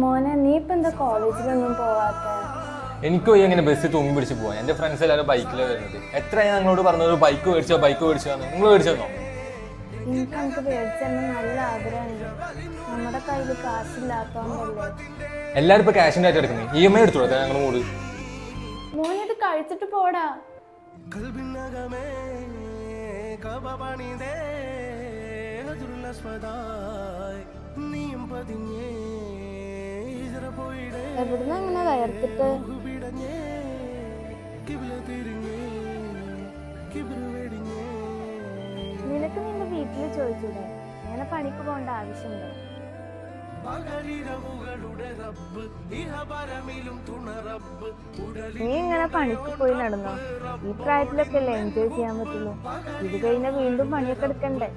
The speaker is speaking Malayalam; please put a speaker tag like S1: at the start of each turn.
S1: മോനെ നീ ഇപ്പൊ എന്താ കോളേജിലൊന്നും പോവാത്ത?
S2: എനിക്കോ ഈ അങ്ങനെ ബസ്സിൽ തൂങ്ങി പിടിച്ച് പോവാൻ എന്റെ ഫ്രണ്ട്സ് എല്ലാവരും ബൈക്കിലാണ് വരുന്നത്. എത്രയാണ് ഞങ്ങളോട് പറഞ്ഞത്? ബൈക്ക് മേടിച്ചോ ബൈക്ക് മേടിച്ചോ നിങ്ങൾ മേടിച്ചോ
S1: എനിക്ക് നമുക്ക് മേടിച്ചെന്ന് നല്ല ആഗ്രഹമുണ്ട്. നമ്മുടെ കയ്യിൽ കാശില്ലാത്തോണ്ടല്ലേ
S2: എല്ലാവരും ഇപ്പോൾ ക്യാഷിന്റെ ആയിട്ട് എടുക്കുന്നത് ഇ എം ഐ എടുത്തോളൂ ഞങ്ങൾ മൂട്
S1: മോനെ ഇത് കഴിച്ചിട്ട് പോടാ.
S3: നീയും പതിഞ്ഞേ.
S1: എവിടുന്ന് അങ്ങനെ വയർത്തിട്ട് നിനക്ക് നിന്റെ വീട്ടിൽ ചോദിച്ചൂടെ? അങ്ങനെ പണിക്ക് പോകേണ്ട ആവശ്യമുണ്ടോ? നീ ഇങ്ങനെ പണിക്ക് പോയി നടന്നോ? ഈ പ്രായത്തിലൊക്കെ അല്ലേ എൻജോയ് ചെയ്യാൻ പറ്റുള്ളൂ. ഇത് കഴിഞ്ഞാൽ വീണ്ടും പണിയൊക്കെ എടുക്കണ്ടേ?